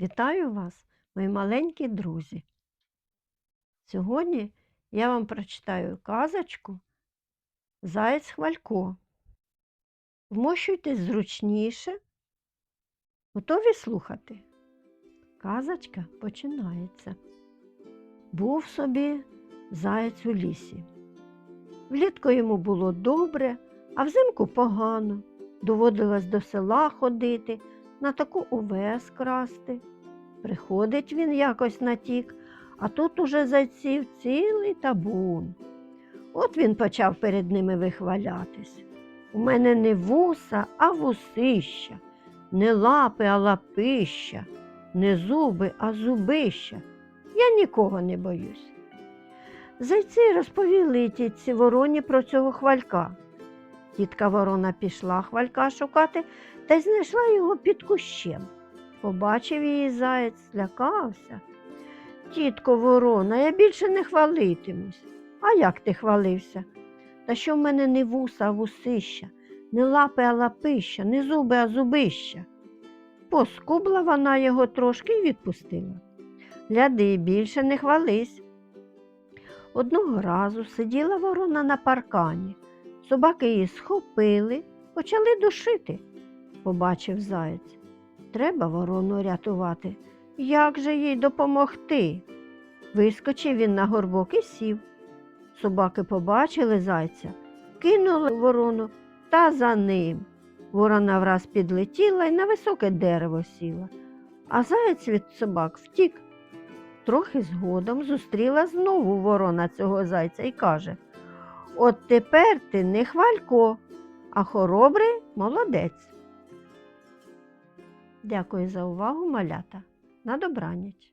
Вітаю вас, мої маленькі друзі. Сьогодні я вам прочитаю казочку Заєць Хвалько. Вмощуйтесь зручніше. Готові слухати? Казочка починається. Був собі заєць у лісі. Влітку йому було добре, а взимку погано. Доводилось до села ходити, на таку овес красти. Приходить він якось на тік, а тут уже зайців цілий табун. От він почав перед ними вихвалятись. У мене не вуса, а вусища, не лапи, а лапища, не зуби, а зубища. Я нікого не боюсь. Зайці розповіли тітці вороні про цього хвалька. Тітка ворона пішла хвалька шукати та й знайшла його під кущем. Побачив її заєць, злякався. Тітко ворона, я більше не хвалитимусь. А як ти хвалився? Та що в мене не вуса, а вусища, не лапи, а лапища, не зуби, а зубища. Поскубла вона його трошки і відпустила. Гляди, більше не хвались. Одного разу сиділа ворона на паркані. Собаки її схопили, почали душити, побачив заєць. Треба ворону рятувати. Як же їй допомогти? Вискочив він на горбок і сів. Собаки побачили зайця, кинули ворону та за ним. Ворона враз підлетіла і на високе дерево сіла, а заєць від собак втік. Трохи згодом зустріла знову ворона цього зайця і каже От тепер ти не хвалько, а хоробрий молодець. Дякую за увагу, малята. На добраніч.